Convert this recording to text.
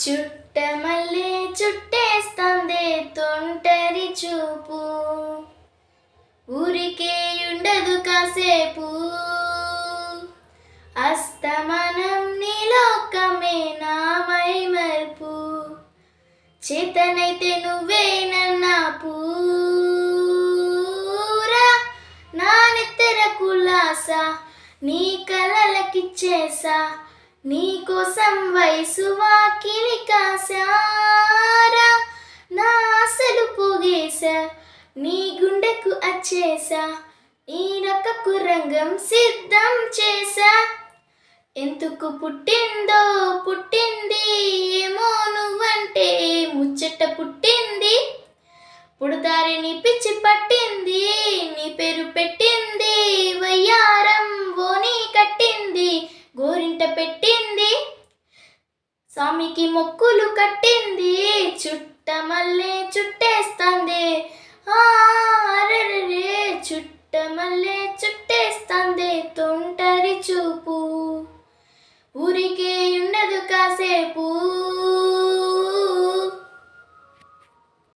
చుట్టమల్లే చుట్టేస్తాందే తొంటరి చూపు. ఊరికే ఉండదు కాసేపు. అస్తమనం నీలోకమే నామై మర్పు. చేతనైతే నువ్వే నన్నా పూరా. నా నెత్తెర కులాస నీ కలలకిచ్చేసా నీకోసం వయసు వాకిలి కాసారా నా ఆశలు పోగేశా నీ గుండెకు అచ్చేసా ఈ రకకు రంగం సిద్ధం చేసా ఎందుకు పుట్టిందో పుట్టింది ఏమో నువ్వంటే ముచ్చట పుట్టింది. పుడతారిని పిచ్చి పట్టింది నీ పేరు పెట్టి వయ్యారం ఓని కట్టింది గోరింట పెట్టింది స్వామికి మొక్కులు కట్టింది.